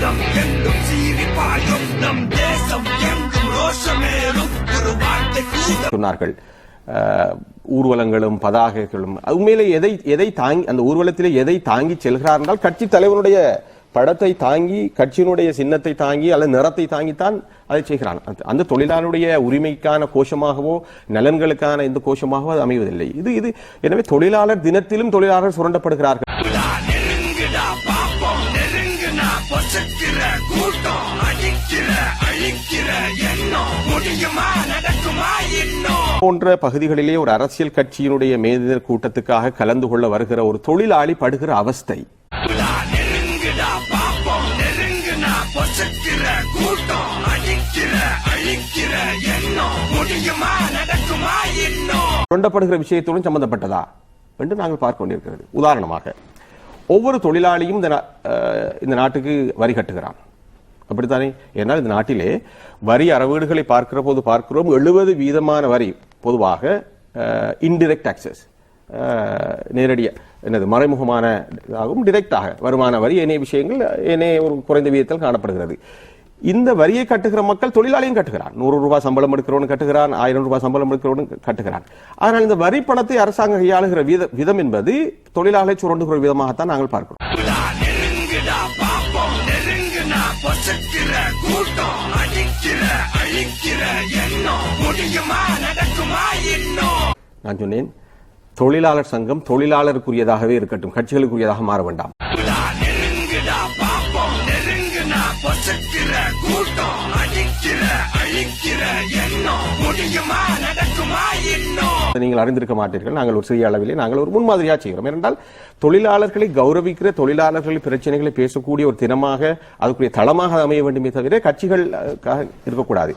ரத்தம் என்றும் சீறி பாயும். நம் தேசம் எங்கும் ரோஷமேறும் ஒரு வார்த்தை சொன்னார்கள். ஊர்வலங்களும் பதாகைகளும். உண்மையிலே எதை எதை தாங்கி அந்த ஊர்வலத்திலே எதை தாங்கி செல்கிறார் என்றால் கட்சி தலைவனுடைய படத்தை தாங்கி கட்சியினுடைய சின்னத்தை தாங்கி அல்லது நிறத்தை தாங்கித்தான் அதை செய்கிறான். அந்த- அந்த தொழிலாளருடைய உரிமைக்கான கோஷமாகவோ நலன்களுக்கான இந்த கோஷமாகவோ அது அமைவதில்லை. இது இது எனவே தொழிலாளர் தினத்திலும் தொழிலாளர் சுரண்டப்படுகிறார்கள். பொசுக்கிற கூட்டம் அடிக்கிற அழிக்கிற எண்ணம். முடியுமா? நடக்குமா? இன்னும். போன்ற பகுதிகளிலே ஒரு அரசியல் கட்சியினுடைய மேதினர் கூட்டத்துக்காக கலந்து கொள்ள வருகிற ஒரு தொழிலாளி படுகிற அவஸ்தை. பொசுக்கிற கூட்டம் அடிக்கிற அழிக்கிற எண்ணம். முடியுமா? நடக்குமா? இன்னும். சுரண்டப்படுகிற விஷயத்தோடும் சம்பந்தப்பட்டதா? என்று நாங்கள் பார்க்க வேண்டியிருக்கிறது உதாரணமாக ஒவ்வொரு தொழிலாளியும் இந்த நா- இந்த நாட்டுக்கு வரி கட்டுகிறான். அப்படித்தானே? ஏன்னால் இந்த நாட்டிலே வரி அறவீடுகளை பார்க்கிற போது பார்க்கிறோம் எழுபது வீதமான வரி. பொதுவாக இன்டிரெக்ட் டாக்ஸஸ் நேரடிய என்னது மறைமுகமான ஆகும் டிரெக்டாக வருமான வரி. ஏனைய விஷயங்கள் ஏனைய ஒரு குறைந்த வீதத்தில் காணப்படுகிறது. இந்த வரியை கட்டுகிற மக்கள் தொழிலாளியும் கட்டுகிறான். நூறு ரூபாய் சம்பளம் எடுக்கிறவன் கட்டுகிறான் ஆயிரம் ரூபாய் சம்பளம் எடுக்கிறவன் கட்டுகிறான். ஆனால் இந்த வரி பணத்தை அரசாங்கம் கையாளுகிற வித விதம் என்பது தொழிலாளரை சுரண்டுகிற விதமாகத்தான் நாங்கள் பார்க்கிறோம். நான் சொன்னேன் தொழிலாளர் சங்கம் தொழிலாளருக்குரியதாகவே இருக்கட்டும். கட்சிகளுக்குரியதாக மாற வேண்டாம். நீங்கள் அறிந்திருக்க மாட்டீர்கள். நாங்கள் ஒரு சிறிய அளவிலே நாங்கள் ஒரு முன்மாதிரியாக செய்கிறோம். ஏனென்றால் தொழிலாளர்களை கௌரவிக்கிற தொழிலாளர்களின் பிரச்சனைகளை பேசக்கூடிய ஒரு தினமாக அதுக்குரிய தளமாக அமைய வேண்டுமே தவிர கட்சிகள் இருக்கக்கூடாது.